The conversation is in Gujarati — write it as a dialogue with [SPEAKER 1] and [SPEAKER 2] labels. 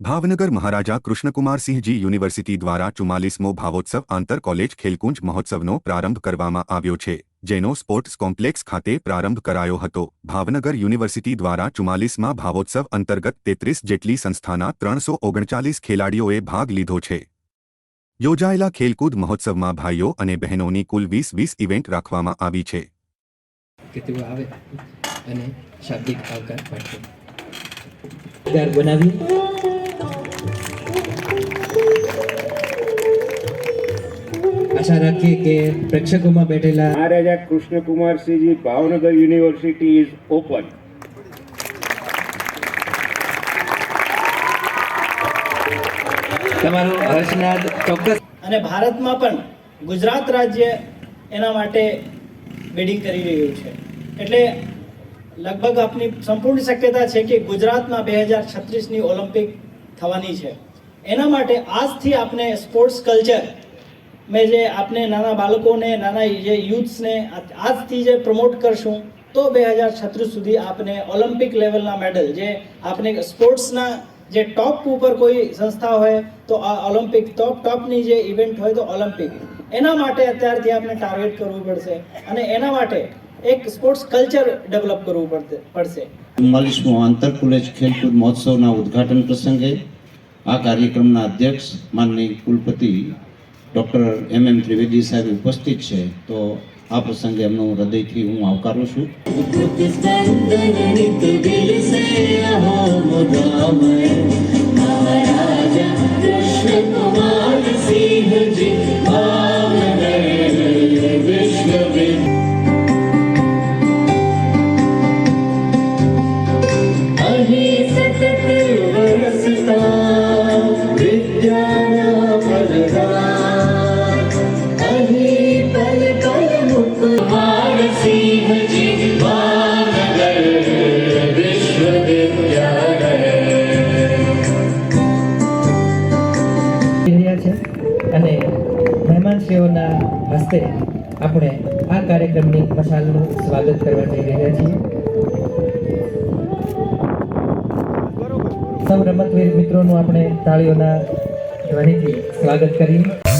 [SPEAKER 1] ભાવનગર મહારાજા કૃષ્ણકુમારસિંહજી યુનિવર્સિટી દ્વારા ચુમ્માલીસમો ભાવોત્સવ આંતર કોલેજ ખેલકુંજ મહોત્સવનો પ્રારંભ કરવામાં આવ્યો છે, જેનો સ્પોર્ટ્સ કોમ્પ્લેક્સ ખાતે પ્રારંભ કરાયો હતો. ભાવનગર યુનિવર્સિટી દ્વારા ચુમ્માલીસમાં ભાવોત્સવ અંતર્ગત તેત્રીસ જેટલી સંસ્થાના ત્રણસો ઓગણચાલીસ ખેલાડીઓએ ભાગ લીધો છે. યોજાયેલા ખેલકૂદ મહોત્સવમાં ભાઈઓ અને બહેનોની કુલ વીસ વીસ ઇવેન્ટ રાખવામાં આવી છે.
[SPEAKER 2] અને શાબ્દિક આવકાર બનાવી. આશા રાખીએ કે પ્રેક્ષકોમાં બેઠેલા
[SPEAKER 3] Maharaja Krishnakumarsinhji Bhavnagar university is open.
[SPEAKER 2] તમારો હર્ષનાદ ચોક્કસ.
[SPEAKER 4] અને ભારતમાં પણ ગુજરાત રાજ્ય એના માટે બેડિંગ કરી રહ્યું છે. એટલે લગભગ આપની સંપૂર્ણ શક્યતા છે કે ગુજરાતમાં બે હજાર છત્રીસની ઓલિમ્પિક થવાની છે. એના માટે આજથી આપણે સ્પોર્ટ્સ કલ્ચર મેં જે આપણે નાના બાળકોને, નાના જે યુથ્સને આજથી જે પ્રમોટ કરશું, તો બે હજાર છત્રીસ સુધી આપણે ઓલિમ્પિક લેવલના મેડલ જે આપણે સ્પોર્ટ્સના જે ટોપ ઉપર કોઈ સંસ્થા હોય, તો આ ઓલિમ્પિક ટોપ ટોપની જે ઇવેન્ટ હોય તો ઓલિમ્પિક એના માટે અત્યારથી આપણે ટાર્ગેટ કરવું પડશે અને એના માટે એક સ્પોર્ટ્સ કલ્ચર ડેવલપ કરવું પડશે.
[SPEAKER 5] ચુમ્માલીસમો આંતર કોલેજ ખેલકૂદ મહોત્સવના ઉદ્ઘાટન પ્રસંગે આ કાર્યક્રમના અધ્યક્ષ માનની કુલપતિ ડૉક્ટર એમ એમ ત્રિવેદી સાહેબ ઉપસ્થિત છે, તો આ પ્રસંગે એમનો હૃદયથી હું આવકારું છું.
[SPEAKER 6] અહીં
[SPEAKER 2] અને મહેમાનશ્રીઓના હસ્તે આપણે આ કાર્યક્રમની મશાલનું સ્વાગત કરવા જઈ રહ્યા છીએ. સૌ રમતવીર મિત્રોનું આપણે તાળીઓના ધ્વનિથી સ્વાગત કરીએ.